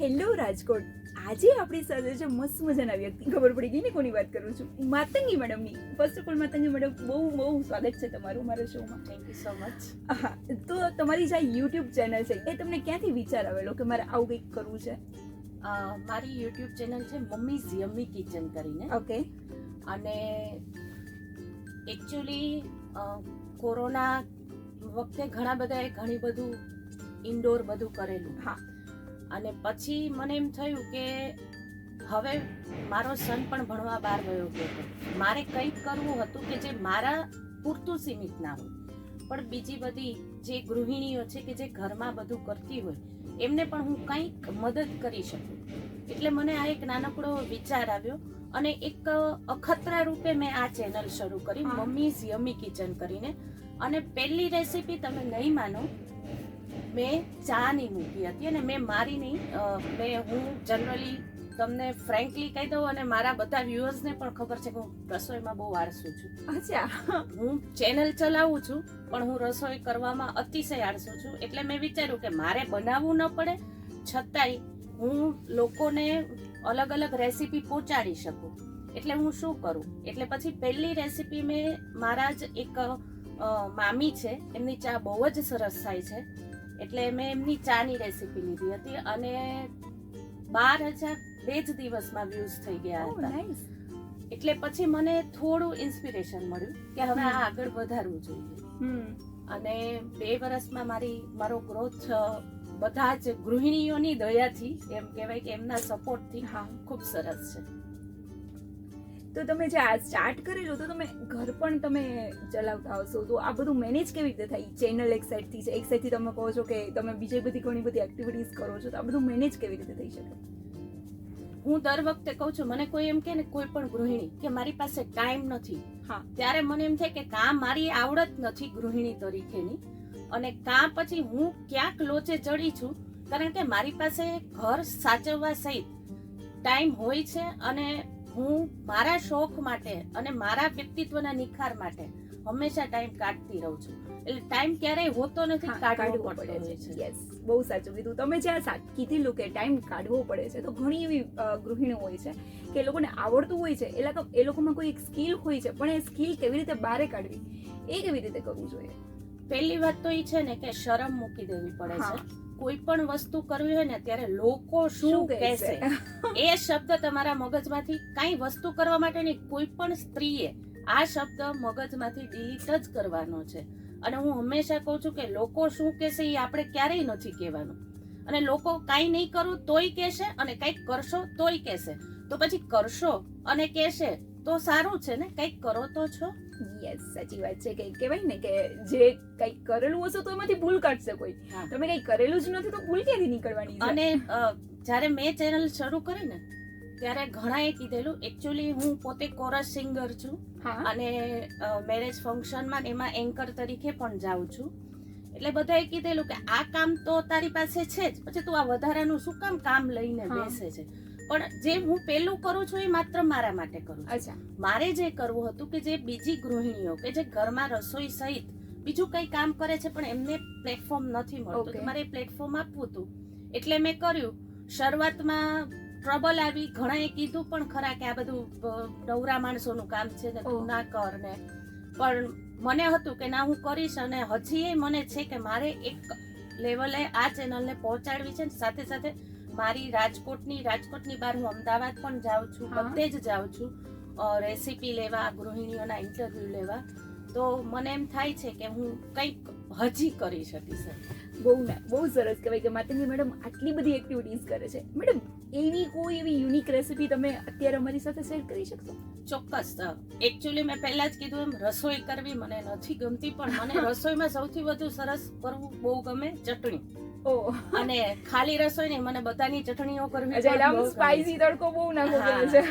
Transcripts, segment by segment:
Hello Rajkot. આજે આપણી સાથે છે મસ્ત મજાના વ્યક્તિ ખબર પડી ગઈ ને કોની વાત કરું છું? Matangi મેડમની. First of all Matangi madam બહુ બહુ સ્વાગત છે તમારું મારા શોમાં. થેન્ક યુ સો મચ હા તો તમારી જે યુટ્યુબ ચેનલ છે એ તમને ક્યાંથી વિચાર આવેલો કે મારે આવું કંઈક કરવું છે? મારી યુટ્યુબ ચેનલ છે મમ્મીઝ યમ્મી કિચન કરીને. ઓકે. અને એકચ્યુઅલી કોરોના વખતે ઘણા બધાએ ઘણી બધું ઇન્ડોર બધું કરેલું. હા. અને પછી મને એમ થયું કે હવે મારો સન પણ ભણવા બહાર ગયો ગયો હતો મારે કંઈક કરવું હતું કે જે મારા પૂરતું સીમિત ના હોય. પણ બીજી બધી જે ગૃહિણીઓ છે કે જે ઘરમાં બધું કરતી હોય એમને પણ હું કંઈક મદદ કરી શકું. એટલે મને આ એક નાનકડો વિચાર આવ્યો અને એક અખતરા રૂપે મેં આ ચેનલ શરૂ કરી મમ્મીઝ યમી કિચન કરીને. અને પહેલી રેસીપી તમે નહીં માનો મેં ચાની મૂકી હતી અને મેં મારી નહીં મેં હું જનરલી તમને ફ્રેન્કલી કહી દઉં અને મારા બધા વ્યુઅર્સને પણ ખબર છે કે હું રસોઈમાં બહુ આળસુ છું. અચ્છા. હું ચેનલ ચલાવું છું પણ હું રસોઈ કરવામાં અતિશય આળસુ છું. એટલે મેં વિચાર્યું કે મારે બનાવવું ન પડે છતાંય હું લોકોને અલગ અલગ રેસીપી પહોંચાડી શકું. એટલે હું શું કરું? એટલે પછી પહેલી રેસીપી મેં મારા જ એક મામી છે એમની ચા બહુ જ સરસ થાય છે. એટલે મેં એમની ચાની રેસીપી લીધી હતી અને બાર હજાર બે જ દિવસમાં વ્યૂઝ થઈ ગયા હતા. એટલે પછી મને થોડું ઇન્સ્પિરેશન મળ્યું કે હવે આ આગળ વધારવું જોઈએ. હમ. અને બે વર્ષમાં મારી મારો ગ્રોથ બધા જ ગૃહિણીઓની દયાથી એમ કહેવાય કે એમના સપોર્ટથી હા. ખૂબ સરસ છે. તો તમે જે આ સ્ટાર્ટ કરેલું તો તમે ઘર પણ તમે ચલાવતા હશો. તો આ બધું મેનેજ કેવી રીતે થાય? ચેનલ એક સાઈડથી છે એક સાઈડથી તમે કહો છો કે તમે બીજી બધી ઘણી બધી એક્ટિવિટીઝ કરો છો તો આ બધું મેનેજ કેવી રીતે થઈ શકે? હું દર વખતે કહું છું મને કોઈ એમ કે ને કોઈ પણ ગૃહિણી કે મારી પાસે ટાઈમ નથી. હા. ત્યારે મને એમ થાય કે કાં મારી આવડત નથી ગૃહિણી તરીકેની. અને કાં પછી હું ક્યાંક લોચે ચડી છું કારણ કે મારી પાસે ઘર સાચવવા સહિત ટાઈમ હોય છે અને હું મારા શોખ માટે અને મારા વ્યક્તિત્વના નિખાર માટે હંમેશા ટાઈમ કાઢતી રહું છું. એટલે ટાઈમ ક્યારેય હોતો નથી કાઢવો પડે છે. યસ બહુ સાચું કીધું. તમે જે આ કીધેલું કે ટાઈમ કાઢવો પડે છે તો ઘણી એવી ગૃહિણીઓ હોય છે કે એ લોકોને આવડતું હોય છે. એ લોકો એ લોકોમાં કોઈ એક સ્કિલ હોય છે પણ એ સ્કિલ કેવી રીતે બહાર કાઢવી? એ કેવી રીતે કરવું જોઈએ? પહેલી વાત તો એ છે ને કે શરમ મૂકી દેવી પડે છે. કોઈ પણ વસ્તુ કરવી હોય ને ત્યારે લોકો શું કહેશે? એ શબ્દ તમારા મગજમાંથી કઈ વસ્તુ કરવા માટેની કોઈ પણ સ્ત્રીએ આ શબ્દ મગજમાંથી ડિલીટ જ કરવાનો છે. અને હું હંમેશા કહું છું કે લોકો શું કહેશે એ આપણે ક્યારેય નથી કહેવાનું. અને લોકો કાંઈ નહીં કરું તોય કહેશે અને કંઈક કરશો તોય કહેશે. તો પછી કરશો અને કહેશે તો સારું છે ને? કંઈક કરો તો છો? યસ સાચી વાત છે. કે કહેવાય ને કે જે કંઈક કરેલું હશે તો એમાંથી ભૂલ કાઢશે કોઈ. તમે કંઈ કરેલું જ નથી તો ભૂલ ક્યાંથી નીકળવાની અને જ્યારે મેં ચેનલ શરૂ કરી ને ત્યારે ઘણાએ કીધેલું એકચ્યુઅલી હું પોતે કોરસ સિંગર છું અને મેરેજ ફંક્શનમાં એમાં એન્કર તરીકે પણ જાઉં છું. એટલે બધાએ કીધેલું કે આ કામ તો તારી પાસે છે જ. પછી તું આ વધારાનું શું કામ કામ લઈને બેસે છે? પણ જે હું પેલું કરું છું એ માત્ર મારા માટે કરું અચ્છા. મારે જે કરવું હતું કે જે બીજી ગૃહિણીઓ કે જે ઘરમાં રસોઈ સહિત બીજું કઈ કામ કરે છે પણ એમને પ્લેટફોર્મ નથી મળતું. મારે પ્લેટફોર્મ આપવું હતું. એટલે મેં કર્યું. શરૂઆતમાં ટ્રબલ આવી. ઘણાએ કીધું પણ ખરા કે આ બધું નવરા માણસોનું કામ છે ને તું ના કર ને. પણ મને હતું કે ના હું કરીશ અને હજી એ મને છે કે મારે એક લેવલે આ ચેનલને પહોંચાડવી છે સાથે સાથે મારી રાજકોટની રાજકોટની બહાર હું અમદાવાદ પણ જાઉં છું. બધે જ જાઉં છું રેસીપી લેવા ગૃહિણીઓના ઇન્ટરવ્યુ લેવા. તો મને એમ થાય છે કે હું કંઈક હજી કરી શકીશ બહુ બહુ સરસ કહેવાય કે માતાજી મેડમ આટલી બધી એક્ટિવિટીઝ કરે છે. મેડમ એવી કોઈ એવી યુનિક રેસીપી તમે અત્યારે અમારી સાથે શેર કરી શકશો? ચોક્કસ એકચ્યુઅલી મેં પહેલા જ કીધું એમ રસોઈ કરવી મને નથી ગમતી પણ મને રસોઈમાં સૌથી વધુ સરસ કરવું બહુ ગમે ચટણી. ઓ. અને ખાલી રસોઈ નહીં મને બધાની ચટણીઓ કરવી. સ્પાઇસી તડકો બહુ નાખો છે.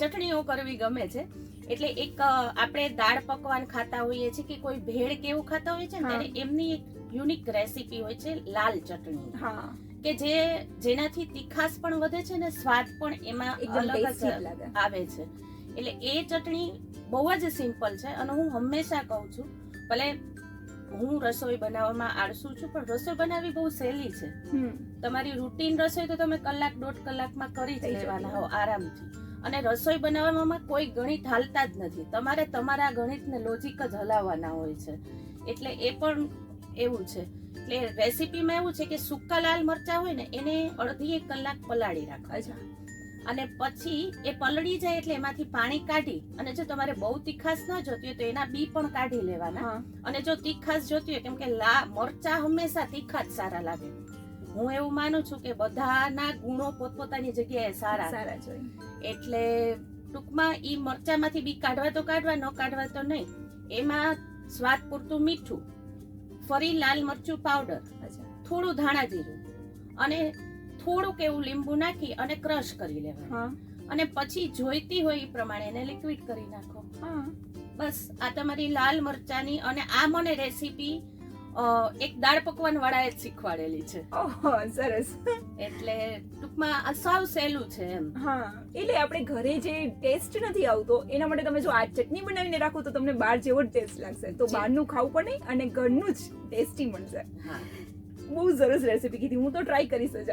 ચટણીઓ કરવી ગમે છે. એટલે એક આપણે દાળ પકવાન ખાતા હોઈએ છીએ કે કોઈ ભેળ કેવું ખાતા હોઈએ છે ને ત્યારે એમની એક યુનિક રેસીપી હોય છે લાલ ચટણી. હા. કે જે જેનાથી તીખાસ પણ વધે છે ને સ્વાદ પણ એમાં અલગ જ આવે છે. એટલે એ ચટણી બહુ જ સિમ્પલ છે અને હું હંમેશા કહું છું ભલે હું રસોઈ બનાવવામાં આળસુ છું પણ રસોઈ બનાવવી બહુ સહેલી છે. તમારી રૂટીન રસોઈ તો તમે કલાક દોઢ કલાકમાં કરી જ લેવાના હો આરામથી. અને રસોઈ બનાવવામાં કોઈ ગણિત હાલતા જ નથી. તમારે તમારા ગણિતને લોજિક જ હલાવવાના હોય છે. એટલે એ પણ એવું છે. એટલે રેસીપીમાં એવું છે કે સૂકા લાલ મરચા હોય ને એને અડધી એક કલાક પલાળી રાખવા અચ્છા. અને પછી એ પલળી જાય એટલે એમાંથી પાણી કાઢી અને જો તમારે બહુ તીખાશ ન જોતી હોય તો એના બી પણ કાઢી લેવાના. અને જો તીખાશ જોતી હોય કેમ કે લા મરચા હંમેશા તીખા જ સારા લાગે. હું એવું માનું છું કે બધાના ગુણો પોતપોતાની જગ્યાએ સારા. સારા જોઈએ એટલે ટૂંકમાં ઈ મરચામાંથી બી કાઢવા તો કાઢવા ન કાઢવા તો નહીં. એમાં સ્વાદ પૂરતું મીઠું ફરી લાલ મરચું પાવડર થોડું ધાણા જીરું અને થોડુંક એવું લીંબુ નાખી અને ક્રશ કરી લેવાનું. હા. અને પછી જોઈતી હોય એ પ્રમાણે એને લિક્વિડ કરી નાખો. હા. બસ આ તમારી લાલ મરચાની અને આ મને રેસીપી એક દાળ પકવાન વાળાએ જ શીખવાડેલી છે. ઓહો સરસ. એટલે ટૂંકમાં આ સાવ સહેલું છે એમ. હા. એટલે આપણે ઘરે જે ટેસ્ટ નથી આવતો એના માટે તમે જો આ ચટણી બનાવીને રાખો તો તમને બહાર જેવો જ ટેસ્ટ લાગશે. તો બહારનું ખાવું પણ નહીં અને ઘરનું જ ટેસ્ટી મળશે હા. બહુ સરસ રેસીપી કીધી. હું તો ટ્રાય કરીશ જ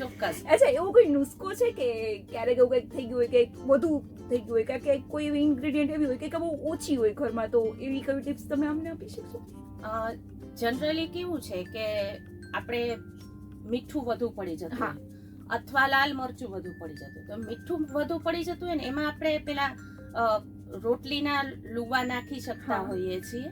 ચોક્કસ. અચ્છા એવો કોઈ નુસ્ખો છે કે ક્યારેક એવું કંઈક થઈ ગયું હોય કે બધું થઈ ગયું હોય? કે કોઈ એવી ઇન્ગ્રેડિયન્ટ એવી હોય કે બહુ ઓછી હોય ઘરમાં તો એવી કઈ ટિપ્સ તમે અમને આપી શકશો? જનરલી કેવું છે કે આપણે મીઠું વધુ પડી જતું હા. અથવા લાલ મરચું વધુ પડી જતું તો મીઠું વધુ પડી જતું હોય ને એમાં આપણે પેલા રોટલીના લુવા નાખી શકતા હોઈએ છીએ.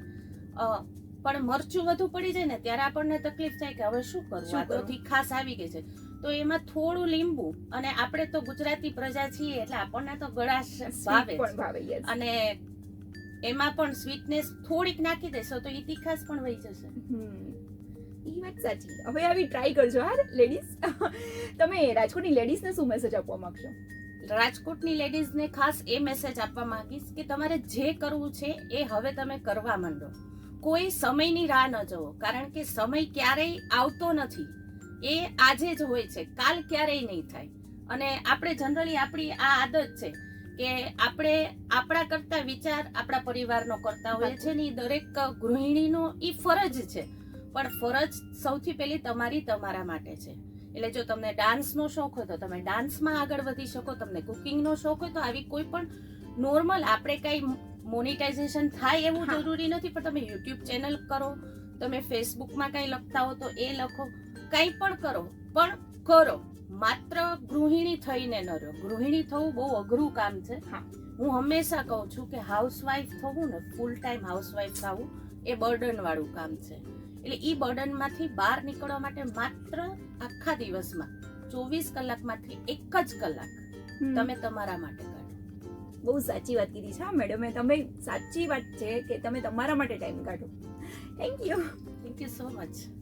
પણ મરચું વધુ પડી જાય ને ત્યારે આપણને તકલીફ થાય કે હવે શું કરવું આ તો તીખાસ આવી ગઈ છે. તો એમાં થોડું લીંબુ અને આપણે તો ગુજરાતી પ્રજા છીએ એટલે આપણને તો ગળાશ ભાવે. અને એમાં પણ સ્વીટનેસ થોડીક નાખી દેશો તો એ તીખાસ પણ વહી જશે. હમ ઈ વાત સાચી. હવે આવી ટ્રાય કરજો હા લેડીઝ તમે રાજકોટની લેડીઝને શું મેસેજ આપવા માંગશો? રાજકોટની લેડીઝને ખાસ એ મેસેજ આપવા માંગીશ કે તમારે જે કરવું છે એ હવે તમે કરવા માંડો. કોઈ સમયની રાહ ન જુઓ, કારણ કે સમય ક્યારેય આવતો નથી. એ આજે જ હોય છે, કાલ ક્યારેય નહીં થાય. અને આપણે જનરલી આપણી આ આદત છે કે આપણે આપણા કરતા વિચાર આપણા પરિવારનો કરતા હોઈએ છે ને દરેક ગૃહિણીનો એ ફરજ છે. પણ ફરજ સૌથી પહેલી તમારી તમારા માટે છે. એટલે જો તમને ડાન્સનો શોખ હોય તો તમે ડાન્સમાં આગળ વધી શકો, તમને કુકિંગનો શોખ હોય તો આવી કોઈ પણ નોર્મલ આપણે કઈ મોનિટાઇઝેશન થાય એવું જરૂરી નથી પણ તમે યુટ્યુબ ચેનલ કરો તમે ફેસબુકમાં કંઈ લખતા હો તો એ લખો. કંઈ પણ કરો પણ કરો. માત્ર ગૃહિણી થઈને ન રહ્યો. ગૃહિણી થવું બહુ અઘરું કામ છે. હું. હંમેશા કહું છું કે હાઉસવાઈફ થવું ને ફૂલ ટાઈમ હાઉસવાઈફ થવું એ બર્ડન વાળું કામ છે. એટલે ઈ બર્ડનમાંથી બહાર નીકળવા માટે માત્ર આખા દિવસમાં ચોવીસ કલાકમાંથી એક જ કલાક તમે તમારા માટે કાઢો બહુ સાચી વાત કીધી છે, હા, મેડમે. તમે સાચી વાત છે કે તમે તમારા માટે ટાઈમ કાઢો. Thank you thank you so much